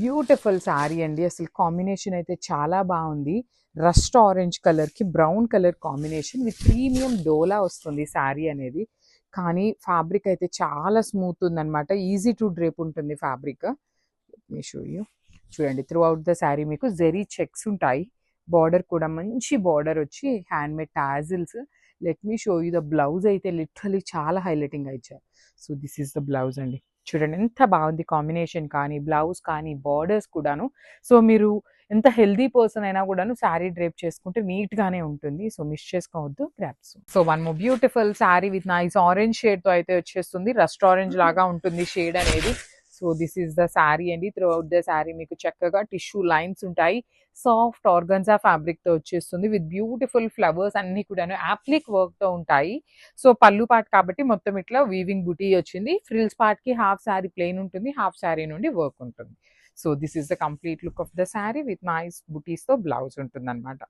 Beautiful sari అండి. అసలు combination అయితే చాలా బాగుంది. రస్ట్ ఆరెంజ్ కలర్కి brown colour combination with premium డోలా వస్తుంది శారీ అనేది. కానీ ఫ్యాబ్రిక్ అయితే చాలా స్మూత్ ఉందన్నమాట. ఈజీ టు డ్రేప్ ఉంటుంది ఫ్యాబ్రిక్. మీ షో యూ చూడండి త్రూ అవుట్ ద శారీ మీకు జెరీ చెక్స్ ఉంటాయి. బార్డర్ కూడా మంచి బార్డర్ వచ్చి hand made tassels. Let me show you the blouse అయితే లిటరలీ చాలా హైలైటింగ్ ఇచ్చారు. So this is the blouse అండి. చూడండి ఎంత బాగుంది కాంబినేషన్ కానీ బ్లౌజ్ కానీ బార్డర్స్ కూడాను. సో మీరు ఎంత హెల్దీ పర్సన్ అయినా కూడాను శారీ డ్రేప్ చేసుకుంటే నీట్ గానే ఉంటుంది. సో మిస్ చేసుకోవద్దు. Grabs so one more beautiful sari with nice orange షేడ్తో అయితే వచ్చేస్తుంది. రస్ట్ ఆరెంజ్ లాగా ఉంటుంది షేడ్ అనేది. So this is the sari అండి. త్రూ అవుట్ ద శారీ మీకు చక్కగా టిష్యూ లైన్స్ ఉంటాయి. సాఫ్ట్ ఆర్గన్జా ఫ్యాబ్రిక్తో వచ్చేస్తుంది విత్ బ్యూటిఫుల్ ఫ్లవర్స్ అన్ని కూడాను యాప్లిక్ వర్క్తో ఉంటాయి. సో పళ్ళు పాట్ కాబట్టి మొత్తం ఇట్లా వీవింగ్ బుటీ వచ్చింది. ఫ్రిల్స్ పార్ట్కి హాఫ్ శారీ ప్లెయిన్ ఉంటుంది హాఫ్ శారీ నుండి వర్క్ ఉంటుంది. So this is the complete look of the sari with nice బుటీస్తో blouse ఉంటుంది అనమాట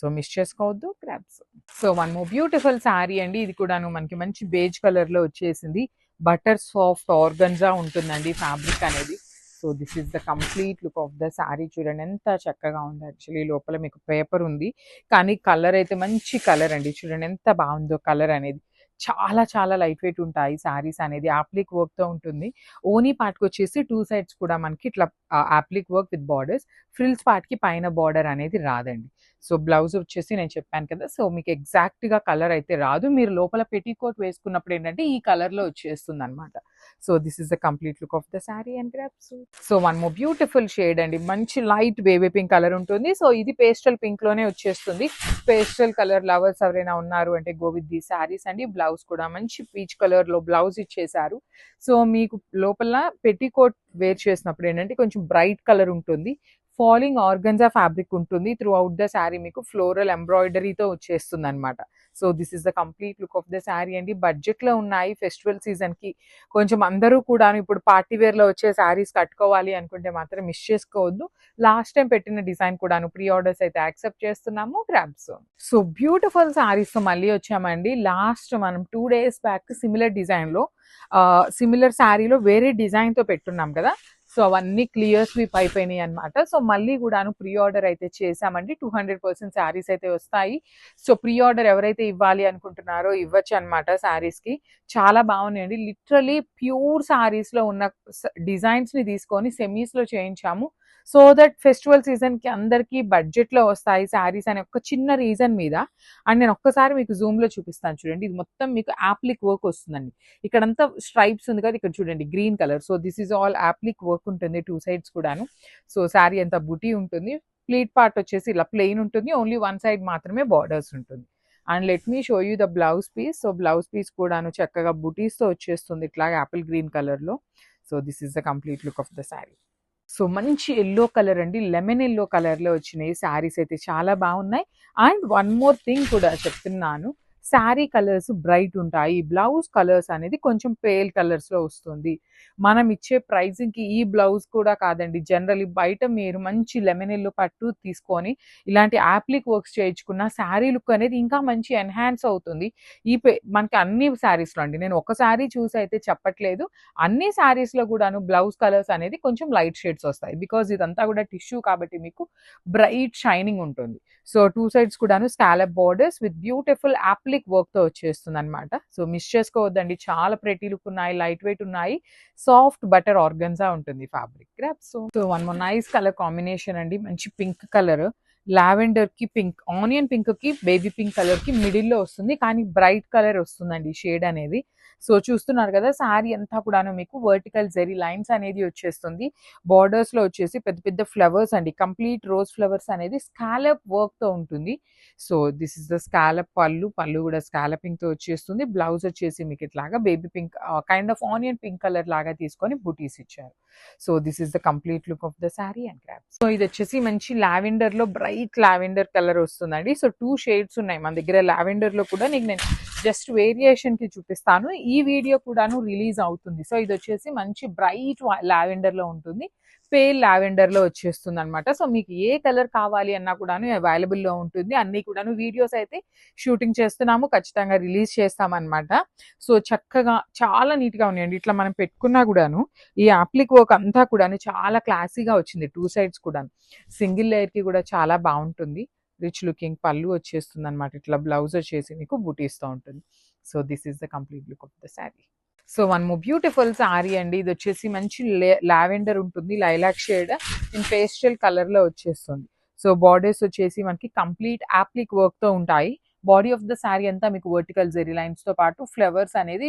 సో మిస్ చేసుకోవద్దు. Grabs so one more beautiful sari అండి. ఇది కూడాను మనకి మంచి బేజ్ కలర్లో వచ్చేసింది. బటర్ సాఫ్ట్ ఆర్గన్జా ఉంటుందండి ఫ్యాబ్రిక్ అనేది. So this is the complete look of the sari చూడండి ఎంత చక్కగా ఉంది. యాక్చువల్లీ లోపల మీకు పేపర్ ఉంది. కానీ కలర్ అయితే మంచి కలర్ అండి. చూడండి ఎంత బాగుందో కలర్ అనేది. చాలా చాలా లైట్ వెయిట్ ఉంటాయి. శారీస్ అనేది యాప్లిక్ వర్క్తో ఉంటుంది. ఓనీ పార్ట్కి వచ్చేసి టూ సైడ్స్ కూడా మనకి ఇట్లా applique work with borders. Frills పార్ట్కి పైన బార్డర్ అనేది రాదండి. సో బ్లౌజ్ వచ్చేసి నేను చెప్పాను కదా! సో మీకు ఎగ్జాక్ట్గా కలర్ అయితే రాదు. మీరు లోపల పెట్టికోట్ వేసుకున్నప్పుడు ఏంటంటే ఈ కలర్లో వచ్చేస్తుంది అనమాట so this is the complete look of the sari and grabs. So one more beautiful shade అండి. మంచి లైట్ బేబీ పింక్ కలర్ ఉంటుంది. సో ఇది పేస్టల్ పింక్లోనే వచ్చేస్తుంది. పేస్టల్ కలర్ లవర్స్ ఎవరైనా ఉన్నారు అంటే గో విత్ ది శారీస్ అండి. బ్లౌజ్ కూడా మంచి పీచ్ కలర్లో బ్లౌజ్ ఇచ్చేసారు సో మీకు లోపల పెట్టికోట్ వేర్ చేసినప్పుడు ఏంటంటే కొంచెం బ్రైట్ కలర్ ఉంటుంది. ఫాలింగ్ ఆర్గన్జా ఫ్యాబ్రిక్ ఉంటుంది. త్రూ అవుట్ ద శారీ మీకు ఫ్లోరల్ ఎంబ్రాయిడరీతో వచ్చేస్తుంది అనమాట so this is the complete look of the sari అండి. బడ్జెట్లో ఉన్నాయి. ఫెస్టివల్ సీజన్కి కొంచెం అందరూ కూడా ఇప్పుడు పార్టీ వేర్లో వచ్చే శారీస్ కట్టుకోవాలి అనుకుంటే మాత్రం మిస్ చేసుకోవద్దు. లాస్ట్ టైం పెట్టిన డిజైన్ కూడాను ప్రీ ఆర్డర్స్ అయితే యాక్సెప్ట్ చేస్తున్నాము. గ్రాబ్స్ సో బ్యూటిఫుల్ శారీస్తో మళ్ళీ వచ్చామండి. లాస్ట్ మనం టూ డేస్ బ్యాక్ సిమిలర్ డిజైన్లో సిమిలర్ శారీలో వేరే డిజైన్తో పెట్టున్నాం కదా. సో అవన్నీ క్లియర్ స్వీప్ అయిపోయినాయి అనమాట సో మళ్ళీ కూడాను ప్రీ ఆర్డర్ అయితే చేసామండి టూ హండ్రెడ్ పర్సెంట్ శారీస్ అయితే వస్తాయి. సో ప్రీ ఆర్డర్ ఎవరైతే ఇవ్వాలి అనుకుంటున్నారో ఇవ్వచ్చు అనమాట శారీస్కి చాలా బాగున్నాయండి. లిటరలీ ప్యూర్ శారీస్లో ఉన్న డిజైన్స్ని తీసుకొని సెమీస్లో చేయించాము. సో దట్ ఫెస్టివల్ సీజన్కి అందరికి బడ్జెట్లో వస్తాయి శారీస్ అనే ఒక చిన్న రీజన్ మీద. అండ్ నేను ఒక్కసారి మీకు జూమ్లో చూపిస్తాను చూడండి. ఇది మొత్తం మీకు యాప్లిక్ వర్క్ వస్తుందండి. ఇక్కడంతా స్ట్రైప్స్ ఉంది కదా ఇక్కడ చూడండి green colour. So this is all applique work ఉంటుంది టూ సైడ్స్ కూడాను. సో శారీ అంతా బుటీ ఉంటుంది. ప్లీట్ పార్ట్ వచ్చేసి ఇలా ప్లెయిన్ ఉంటుంది. ఓన్లీ వన్ సైడ్ మాత్రమే బార్డర్స్ ఉంటుంది. And let me show you the blouse piece. So blouse piece కూడాను చక్కగా బుటీస్తో వచ్చేస్తుంది ఇట్లా యాపిల్ గ్రీన్ కలర్లో. So this is the complete look of the sari. So మంచి ఎల్లో కలర్ అండి. లెమన్ ఎల్లో కలర్లో వచ్చినాయి శారీస్ అయితే చాలా బాగున్నాయి. అండ్ వన్ మోర్ థింగ్ కూడా చెప్తున్నాను. శారీ కలర్స్ బ్రైట్ ఉంటాయి. బ్లౌజ్ కలర్స్ అనేది కొంచెం పేల్ కలర్స్లో వస్తుంది. మనం ఇచ్చే ప్రైజింగ్కి ఈ బ్లౌజ్ కూడా కాదండి. జనరల్లీ బయట మీరు మంచి లెమన్ ఎల్లో పట్టు తీసుకొని ఇలాంటి యాప్లిక్ వర్క్స్ చేయించుకున్న శారీ లుక్ అనేది ఇంకా మంచి ఎన్హాన్స్ అవుతుంది. ఈ పే- మనకి అన్ని శారీస్లో అండి. నేను ఒక శారీ చూసి అయితే చెప్పట్లేదు. అన్ని శారీస్లో కూడాను బ్లౌజ్ కలర్స్ అనేది కొంచెం లైట్ షేడ్స్ వస్తాయి. బికాజ్ ఇదంతా కూడా టిష్యూ కాబట్టి మీకు బ్రైట్ షైనింగ్ ఉంటుంది. సో టూ సైడ్స్ కూడాను scallop borders with beautiful applique వర్క్తో వచ్చేస్తుంది అనమాట సో మిస్ చేసుకోవద్దండి. చాలా ప్రెటీ లుక్ ఉన్నాయి లైట్ వెయిట్ ఉన్నాయి. సాఫ్ట్ బటర్ ఆర్గన్సా ఉంటుంది fabric. So so one more nice colour combination అండి. మంచి పింక్ కలర్. లావెండర్కి పింక్ ఆనియన్ పింక్కి బేబీ పింక్ కలర్కి మిడిల్లో వస్తుంది. కానీ బ్రైట్ కలర్ వస్తుందండి షేడ్ అనేది. సో చూస్తున్నారు కదా శారీ అంతా కూడాను మీకు వర్టికల్ జెరీ లైన్స్ అనేది వచ్చేస్తుంది. బార్డర్స్లో వచ్చేసి పెద్ద పెద్ద ఫ్లవర్స్ అండి. కంప్లీట్ రోజ్ ఫ్లవర్స్ అనేది స్కాలప్ వర్క్తో ఉంటుంది. So this is the scallop పళ్ళు. పళ్ళు కూడా స్కాలపింగ్తో వచ్చేస్తుంది. బ్లౌజ్ వచ్చేసి మీకు ఇట్లాగా baby pink kind of onion pink colour లాగా తీసుకొని బుటీస్ ఇచ్చారు. So this is the complete look of the sari and crop so ఇది వచ్చేసి మంచి లావెండర్లో బ్రైట్ లావెండర్ కలర్ వస్తుందండి. సో టూ షేడ్స్ ఉన్నాయి. మన దగ్గర లావెండర్లో కూడా నీకు నేను జస్ట్ వేరియేషన్కి చూపిస్తాను. ఈ వీడియో కూడాను రిలీజ్ అవుతుంది. సో ఇది వచ్చేసి మంచి బ్రైట్ లావెండర్లో ఉంటుంది. పేల్ లావెండర్లో వచ్చేస్తుంది అనమాట సో మీకు ఏ కలర్ కావాలి అన్నా కూడాను అవైలబుల్లో ఉంటుంది. అన్ని కూడాను వీడియోస్ అయితే షూటింగ్ చేస్తున్నాము. ఖచ్చితంగా రిలీజ్ చేస్తామన్నమాట. సో చక్కగా చాలా నీట్గా ఉన్నాయండి. ఇట్లా మనం పెట్టుకున్నా కూడాను ఈ యాప్లిక్ వర్క్ అంతా కూడాను చాలా క్లాసీగా వచ్చింది. టూ సైడ్స్ కూడా సింగిల్ లేయర్కి కూడా చాలా బాగుంటుంది. రిచ్ లుకింగ్ పళ్ళు వచ్చేస్తుంది అనమాట ఇట్లా బ్లౌజ్ వచ్చేసి మీకు బుటీస్తో ఉంటుంది. So this is the complete look of the sari. So one more beautiful sari అండి. ఇది వచ్చేసి మంచి లావెండర్ ఉంటుంది. Lilac shade. ఇన్ పేస్టల్ కలర్లో వచ్చేస్తుంది. సో బార్డర్స్ వచ్చేసి మనకి కంప్లీట్ యాప్లిక్ వర్క్తో ఉంటాయి. బాడీ ఆఫ్ ద శారీ అంతా మీకు వర్టికల్ జెరీ లైన్స్తో పాటు ఫ్లవర్స్ అనేది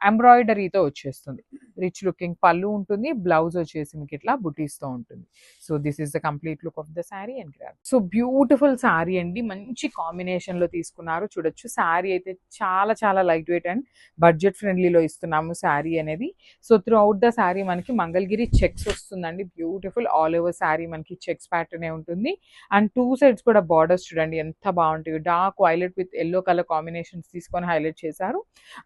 ఎంబ్రాయిడరీతో వచ్చేస్తుంది. రిచ్ లుకింగ్ పళ్ళు ఉంటుంది బ్లౌజ్ వచ్చేసి మీకు ఇట్లా బుటీస్తో ఉంటుంది. So this is the complete look of the sari and graph. So beautiful sari అండి. మంచి కాంబినేషన్లో తీసుకున్నారు. చూడొచ్చు. శారీ అయితే చాలా చాలా లైట్ వెయిట్ అండ్ బడ్జెట్ ఫ్రెండ్లీలో ఇస్తున్నాము శారీ అనేది. So throughout the sari మనకి మంగళగిరి చెక్స్ వస్తుందండి. బ్యూటిఫుల్ ఆల్ ఓవర్ శారీ మనకి చెక్స్ ప్యాటర్నే ఉంటుంది. అండ్ టూ సైడ్స్ కూడా బార్డర్స్ చూడండి. ఎంత బాగుంటాయి. Dark violet with yellow colour combinations తీసుకొని హైలైట్ చేశారు.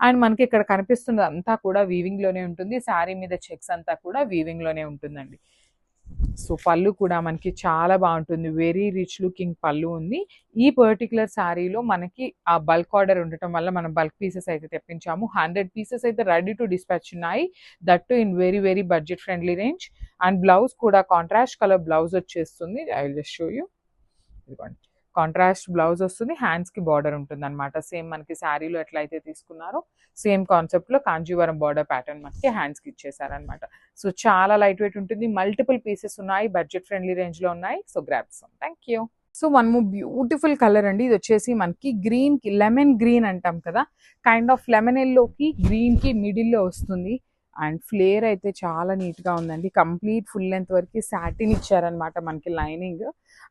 అండ్ మనకి ఇక్కడ కనిపిస్తుంది అంతా కూడా వీవింగ్లోనే ఉంటుంది. శారీ మీద చెక్స్ అంతా కూడా వీవింగ్లోనే ఉంటుందండి. సో పళ్ళు కూడా మనకి చాలా బాగుంటుంది. వెరీ రిచ్ లుకింగ్ పళ్ళు ఉంది. ఈ పర్టికులర్ శారీలో మనకి ఆ బల్క్ ఆర్డర్ ఉండటం వల్ల మనం బల్క్ పీసెస్ అయితే తెప్పించాము. హండ్రెడ్ పీసెస్ అయితే రెడీ టు డిస్పాచ్ ఉన్నాయి. That in very very budget friendly range and blouse కూడా కాంట్రాస్ట్ కలర్ బ్లౌజ్ వచ్చేస్తుంది. ఐ జస్ట్ షో యూ ఇదిగోండి. కాంట్రాస్ట్ బ్లౌజ్ వస్తుంది హ్యాండ్స్కి బార్డర్ ఉంటుంది అనమాట సేమ్ మనకి శారీలో ఎట్లయితే తీసుకున్నారో సేమ్ కాన్సెప్ట్లో కాంజీవరం బార్డర్ ప్యాటర్న్ మనకి హ్యాండ్స్కి ఇచ్చేసారనమాట సో చాలా లైట్ వెయిట్ ఉంటుంది. మల్టిపుల్ పీసెస్ ఉన్నాయి బడ్జెట్ ఫ్రెండ్లీ రేంజ్లో ఉన్నాయి. So grasp thank you so మనము బ్యూటిఫుల్ కలర్ అండి. ఇది వచ్చేసి మనకి గ్రీన్కి లెమన్ గ్రీన్ అంటాం కదా. కైండ్ ఆఫ్ లెమన్ ఎల్లోకి గ్రీన్కి మిడిల్లో వస్తుంది. అండ్ ఫ్లేర్ అయితే చాలా నీట్గా ఉందండి. కంప్లీట్ ఫుల్ లెంత్ వరకు సాటిన్ ఇచ్చారనమాట మనకి lining.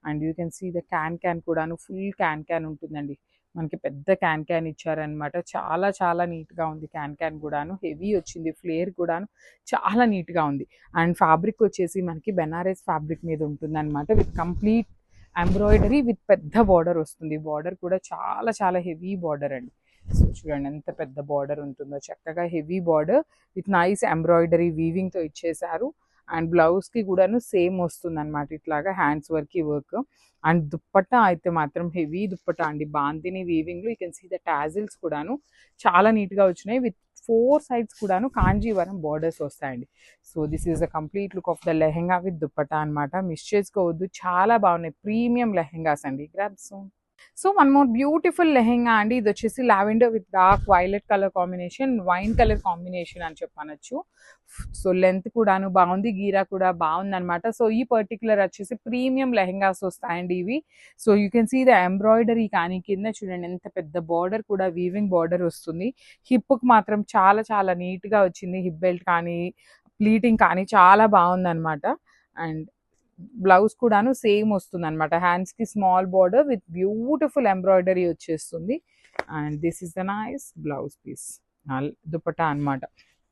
And you can see the can can కూడాను ఫుల్ క్యాన్ క్యాన్ ఉంటుందండి. మనకి పెద్ద క్యాన్ క్యాన్ ఇచ్చారనమాట. చాలా చాలా నీట్గా ఉంది క్యాన్ క్యాన్ కూడాను. హెవీ వచ్చింది ఫ్లేర్ కూడాను. చాలా నీట్గా ఉంది. అండ్ ఫ్యాబ్రిక్ వచ్చేసి మనకి బెనారస్ ఫ్యాబ్రిక్ మీద ఉంటుంది అనమాట విత్ కంప్లీట్ ఎంబ్రాయిడరీ విత్ పెద్ద బార్డర్ వస్తుంది. బార్డర్ కూడా చాలా చాలా హెవీ బార్డర్ అండి. సో చూడండి ఎంత పెద్ద బార్డర్ ఉంటుందో. చక్కగా heavy border with nice embroidery వీవింగ్తో ఇచ్చేసారు అండ్ బ్లౌజ్కి కూడాను సేమ్ వస్తుంది అనమాట ఇట్లాగా hands work work. And dupatta అయితే మాత్రం హెవీ దుప్పట్టా అండి. Bandhani weaving you can see the tassels కూడాను చాలా నీట్గా వచ్చినాయి. విత్ ఫోర్ సైడ్స్ కూడాను కాంజీవరం బార్డర్స్ వస్తాయండి. So this is the complete look of the lehenga with dupatta అనమాట మిస్ చేసుకోవద్దు. చాలా బాగున్నాయి. ప్రీమియం లెహెంగాస్ అండి. Grab so one more beautiful lehenga అండి. ఇది వచ్చేసి lavender with dark violet colour combination wine colour combination అని చెప్పనొచ్చు. సో లెంత్ కూడాను బాగుంది గీరా కూడా బాగుంది అనమాట సో ఈ పర్టికులర్ వచ్చేసి ప్రీమియం లెహెంగాస్ వస్తాయండి ఇవి. So you can see the embroidery కానీ కింద చూడండి ఎంత పెద్ద బార్డర్ కూడా వీవింగ్ బార్డర్ వస్తుంది. హిప్కి మాత్రం చాలా చాలా నీట్గా వచ్చింది. హిప్ బెల్ట్ కానీ ప్లీటింగ్ కానీ చాలా బాగుందనమాట అండ్ బ్లౌజ్ కూడాను సేమ్ వస్తుంది అనమాట హ్యాండ్స్కి small border with beautiful embroidery వచ్చేస్తుంది. And this is the nice blouse piece dupatta అన్నమాట.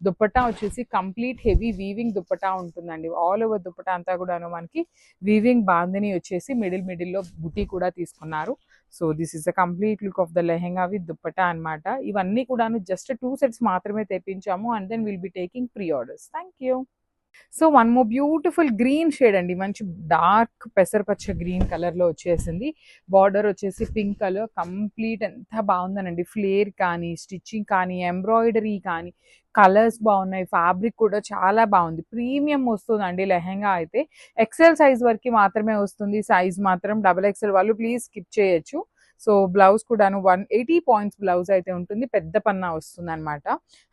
దుప్పటా వచ్చేసి కంప్లీట్ హెవీ వీవింగ్ దుప్పటా ఉంటుందండి. ఆల్ ఓవర్ దుప్పటా అంతా కూడాను మనకి వీవింగ్ బాందని వచ్చేసి మిడిల్ మిడిల్లో బుటీ కూడా తీసుకున్నారు. So this is the complete look of the lehenga with dupatta అనమాట ఇవన్నీ కూడాను జస్ట్ టూ సెట్స్ మాత్రమే తెప్పించాము. And then will be taking pre orders thank you so one more beautiful green shade అండి. మంచి డార్క్ పెసరపచ్చ గ్రీన్ కలర్లో వచ్చేసింది. Border వచ్చేసి pink colour. Complete ఎంత బాగుందనండి. ఫ్లేర్ కానీ స్టిచ్చింగ్ కానీ ఎంబ్రాయిడరీ కానీ కలర్స్ బాగున్నాయి. ఫ్యాబ్రిక్ కూడా చాలా బాగుంది. ప్రీమియం వస్తుందండి లెహెంగా అయితే. ఎక్సెల్ సైజ్ వరకు మాత్రమే వస్తుంది. సైజ్ మాత్రం డబల్ ఎక్సెల్ వాళ్ళు ప్లీజ్ స్కిప్ చేయొచ్చు. సో బ్లౌజ్ కూడాను వన్ ఎయిటీ పాయింట్స్ బ్లౌజ్ అయితే ఉంటుంది. పెద్ద పన్నా వస్తుంది అనమాట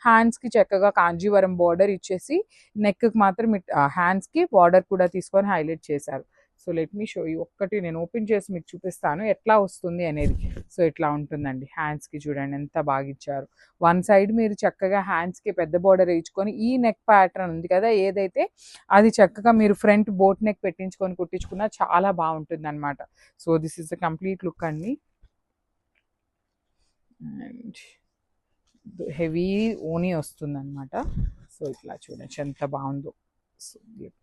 హ్యాండ్స్కి చక్కగా కాంజీవరం బార్డర్ ఇచ్చేసి నెక్కి మాత్రం హ్యాండ్స్కి బార్డర్ కూడా తీసుకొని హైలైట్ చేశారు. So let me show you ఒక్కటి నేను ఓపెన్ చేసి మీకు చూపిస్తాను. ఎట్లా వస్తుంది అనేది. సో ఇట్లా ఉంటుందండి. హ్యాండ్స్కి చూడండి ఎంత బాగా ఇచ్చారు. వన్ సైడ్ మీరు చక్కగా హ్యాండ్స్కి పెద్ద బార్డర్ వేయించుకొని ఈ నెక్ ప్యాటర్న్ ఉంది కదా ఏదైతే అది చక్కగా మీరు ఫ్రంట్ బోట్ నెక్ పెట్టించుకొని కుట్టించుకున్నా చాలా బాగుంటుంది అనమాట so this is the complete look అండి. అండ్ హెవీ ఓనీ వస్తుంది అనమాట సో ఇట్లా చూడచ్చు ఎంత బాగుందో. సో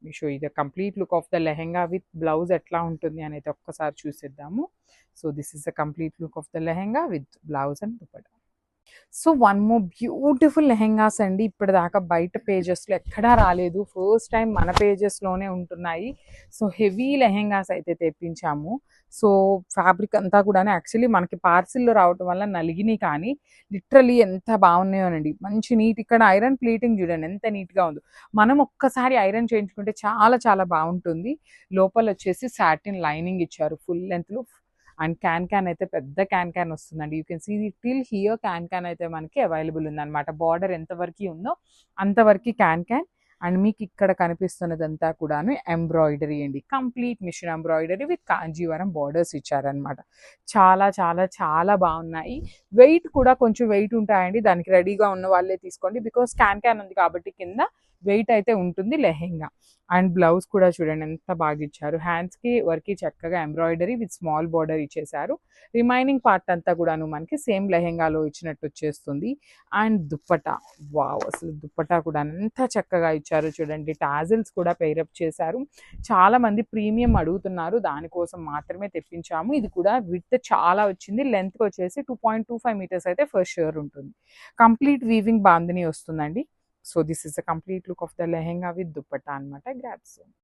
మీ షో ఇది complete look of the lehenga with blouse ఎట్లా ఉంటుంది అనేది ఒక్కసారి చూసేద్దాము. So this is the complete look of the lehenga with blouse and dupatta. So one more beautiful lehengas అండి ఇప్పటిదాకా బయట పేజెస్లో ఎక్కడా రాలేదు. ఫస్ట్ టైం మన పేజెస్లోనే ఉంటున్నాయి. సో హెవీ లెహెంగాస్ అయితే తెప్పించాము. సో ఫ్యాబ్రిక్ అంతా కూడా యాక్చువల్లీ మనకి పార్సిల్లో రావటం వల్ల నలిగినాయి కానీ లిటరలీ ఎంత బాగున్నాయోనండి మంచి నీట్ ఇక్కడ ఐరన్ ప్లేటింగ్ చూడండి ఎంత నీట్గా ఉందో. మనం ఒక్కసారి ఐరన్ చేయించుకుంటే చాలా చాలా బాగుంటుంది. లోపల వచ్చేసి సాటిన్ లైనింగ్ ఇచ్చారు ఫుల్ లెంత్లో. అండ్ క్యాన్ క్యాన్ అయితే పెద్ద క్యాన్ క్యాన్ వస్తుందండి. You can see till here can can అయితే మనకి అవైలబుల్ ఉందన్నమాట. బార్డర్ ఎంతవరకు ఉందో అంతవరకు క్యాన్ క్యాన్. అండ్ మీకు ఇక్కడ కనిపిస్తున్నదంతా కూడాను ఎంబ్రాయిడరీ అండి. Complete machine embroidery with Kanjeevaram borders ఇచ్చారనమాట చాలా చాలా చాలా బాగున్నాయి. వెయిట్ కూడా కొంచెం వెయిట్ ఉంటాయండి. దానికి రెడీగా ఉన్న వాళ్ళే తీసుకోండి. బికాస్ క్యాన్ క్యాన్ ఉంది కాబట్టి కింద వెయిట్ అయితే ఉంటుంది లెహెంగా. అండ్ బ్లౌజ్ కూడా చూడండి ఎంత బాగా ఇచ్చారు హ్యాండ్స్కి వర్క్కి చక్కగా ఎంబ్రాయిడరీ విత్ స్మాల్ బార్డర్ ఇచ్చేసారు రిమైనింగ్ పార్ట్ అంతా కూడాను మనకి సేమ్ లెహెంగాలో ఇచ్చినట్టు వచ్చేస్తుంది. అండ్ దుప్పటా. వావ్ అసలు దుప్పటా కూడా ఎంత చక్కగా ఇచ్చారు చూడండి. టాజిల్స్ కూడా పేరప్ చేశారు. చాలామంది ప్రీమియం అడుగుతున్నారు. దానికోసం మాత్రమే తెప్పించాము. ఇది కూడా విత్ చాలా వచ్చింది. లెంత్ వచ్చేసి two point two five metres అయితే ఫస్ట్ షూర్ ఉంటుంది. కంప్లీట్ వీవింగ్ బాందిని వస్తుందండి. So this is a complete look of the lehenga with dupatta అనమాట గ్రాప్స్